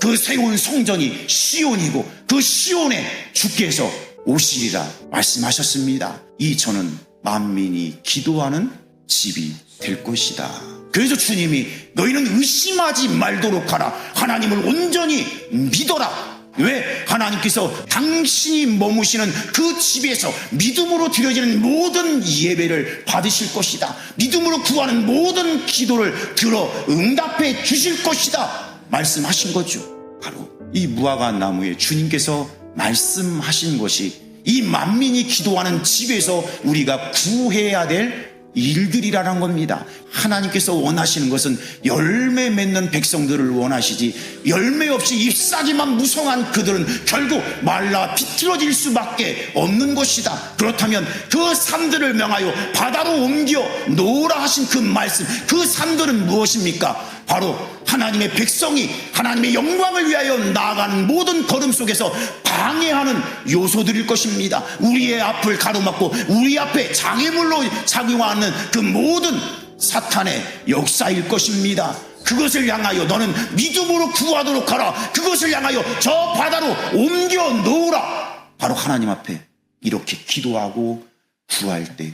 그 세운 성전이 시온이고 그 시온에 주께서 오시리라 말씀하셨습니다. 이 저는 만민이 기도하는 집이 될 것이다. 그래서 주님이 너희는 의심하지 말도록 하라. 하나님을 온전히 믿어라. 왜 하나님께서 당신이 머무시는 그 집에서 믿음으로 드려지는 모든 예배를 받으실 것이다. 믿음으로 구하는 모든 기도를 들어 응답해 주실 것이다. 말씀하신 거죠. 바로 이 무화과 나무에 주님께서 말씀하신 것이 이 만민이 기도하는 집에서 우리가 구해야 될 일들이라는 겁니다. 하나님께서 원하시는 것은 열매 맺는 백성들을 원하시지 열매 없이 잎사귀만 무성한 그들은 결국 말라 비틀어질 수밖에 없는 것이다. 그렇다면 그 산들을 명하여 바다로 옮겨 놓으라 하신 그 말씀 그 산들은 무엇입니까? 바로 하나님의 백성이 하나님의 영광을 위하여 나아가는 모든 걸음 속에서 방해하는 요소들일 것입니다. 우리의 앞을 가로막고 우리 앞에 장애물로 작용하 는 그 모든 사탄의 역사일 것입니다. 그것을 향하여 너는 믿음으로 구하도록 하라. 그것을 향하여 저 바다로 옮겨 놓으라. 바로 하나님 앞에 이렇게 기도하고 구할 때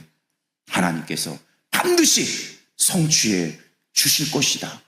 하나님께서 반드시 성취해 주실 것이다.